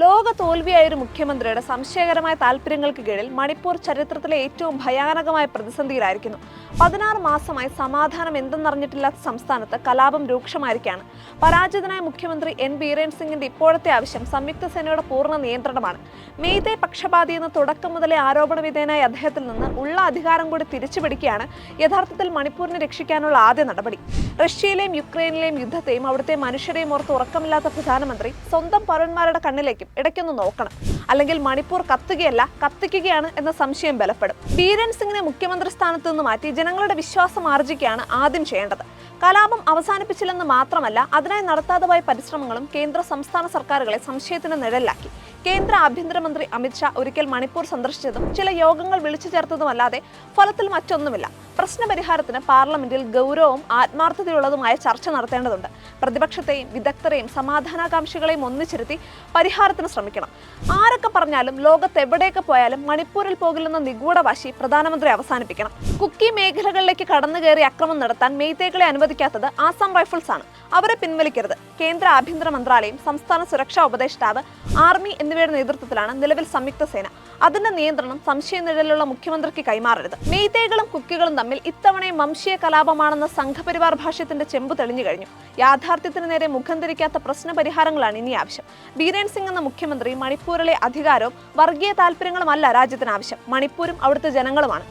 ലോക തോൽവിയായ ഒരു മുഖ്യമന്ത്രിയുടെ സംശയകരമായ താല്പര്യങ്ങൾക്ക് കീഴിൽ മണിപ്പൂർ ചരിത്രത്തിലെ ഏറ്റവും ഭയാനകമായ പ്രതിസന്ധിയിലായിരിക്കുന്നു. പതിനാറ് മാസമായി സമാധാനം എന്തെന്നറിഞ്ഞിട്ടില്ലാത്ത സംസ്ഥാനത്ത് കലാപം രൂക്ഷമായിരിക്കുകയാണ്. പരാജിതനായ മുഖ്യമന്ത്രി എൻ ബീരേൻ സിംഗിന്റെ ഇപ്പോഴത്തെ ആവശ്യം സംയുക്ത സേനയുടെ പൂർണ നിയന്ത്രണമാണ്. മെയ്തേ പക്ഷപാതി എന്ന തുടക്കം മുതലേ ആരോപണ വിധേയനായ അദ്ദേഹത്തിൽ നിന്ന് ഉള്ള അധികാരം കൂടി തിരിച്ചുപിടിക്കുകയാണ് യഥാർത്ഥത്തിൽ മണിപ്പൂരിനെ രക്ഷിക്കാനുള്ള ആദ്യ നടപടി. റഷ്യയിലെയും യുക്രൈനിലെയും യുദ്ധത്തെയും അവിടുത്തെ മനുഷ്യരെയും ഓർത്ത് ഉറക്കമില്ലാത്ത പ്രധാനമന്ത്രി സ്വന്തം പൗരന്മാരുടെ കണ്ണിലേക്കും ഇടയ്ക്കൊന്ന് നോക്കണം. അല്ലെങ്കിൽ മണിപ്പൂർ കത്തുകയല്ല കത്തിക്കുകയാണ് എന്ന സംശയം ബലപ്പെടും. ബീരൻ സിംഗിനെ മുഖ്യമന്ത്രി സ്ഥാനത്ത് നിന്ന് മാറ്റി ജനങ്ങളുടെ വിശ്വാസം ആർജിക്കുകയാണ് ആദ്യം ചെയ്യേണ്ടത്. കലാപം അവസാനിപ്പിച്ചില്ലെന്ന് മാത്രമല്ല അതിനായി നടത്താതെ പോയ പരിശ്രമങ്ങളും കേന്ദ്ര സംസ്ഥാന സർക്കാരുകളെ സംശയത്തിന് നിഴലിലാക്കി. കേന്ദ്ര ആഭ്യന്തരമന്ത്രി അമിത്ഷാ ഒരിക്കൽ മണിപ്പൂർ സന്ദർശിച്ചതും ചില യോഗങ്ങൾ വിളിച്ചു ചേർത്തതുമല്ലാതെ ഫലത്തിൽ മറ്റൊന്നുമില്ല. പ്രശ്നപരിഹാരത്തിന് പാർലമെന്റിൽ ഗൗരവവും ആത്മാർത്ഥതയുള്ളതുമായ ചർച്ച നടത്തേണ്ടതുണ്ട്. പ്രതിപക്ഷത്തെയും വിദഗ്ധരെയും സമാധാനാകാംക്ഷികളെയും ഒന്നിച്ചിരുത്തി പരിഹാരത്തിന് ശ്രമിക്കണം. ആരൊക്കെ പറഞ്ഞാലും ലോകത്ത് എവിടെയൊക്കെ പോയാലും മണിപ്പൂരിൽ പോകില്ലെന്ന നിഗൂഢ വാശി പ്രധാനമന്ത്രി അവസാനിപ്പിക്കണം. കുക്കി മേഖലകളിലേക്ക് കടന്നുകയറി അക്രമം നടത്താൻ മെയ്തേകളെ അനുവദിക്കാത്തത് ആസാം റൈഫിൾസ് ആണ് അവരെ പിൻവലിക്കരുത്. കേന്ദ്ര ആഭ്യന്തര മന്ത്രാലയം സംസ്ഥാന സുരക്ഷാ ഉപദേഷ്ടാവ് ആർമി എന്നിവയുടെ നേതൃത്വത്തിലാണ് നിലവിൽ സംയുക്ത സേന. അതിന്റെ നിയന്ത്രണം സംശയ നിഴലുള്ള മുഖ്യമന്ത്രിക്ക് കൈമാറരുത്. മെയ്തേകളും കുക്കികളും തമ്മിൽ ഇത്തവണയും വംശീയ കലാപമാണെന്ന സംഘപരിവാർ ഭാഷ്യത്തിന്റെ ചെമ്പ് തെളിഞ്ഞു കഴിഞ്ഞു. യാഥാർത്ഥ്യത്തിന് നേരെ മുഖം തിരിക്കാത്ത പ്രശ്ന പരിഹാരങ്ങളാണ് ഇനി ആവശ്യം. ബീരേൻ സിംഗ് എന്ന മുഖ്യമന്ത്രി മണിപ്പൂരിലെ അധികാരവും വർഗീയ താല്പര്യങ്ങളുമല്ല രാജ്യത്തിന് ആവശ്യം. മണിപ്പൂരും അവിടുത്തെ ജനങ്ങളുമാണ്.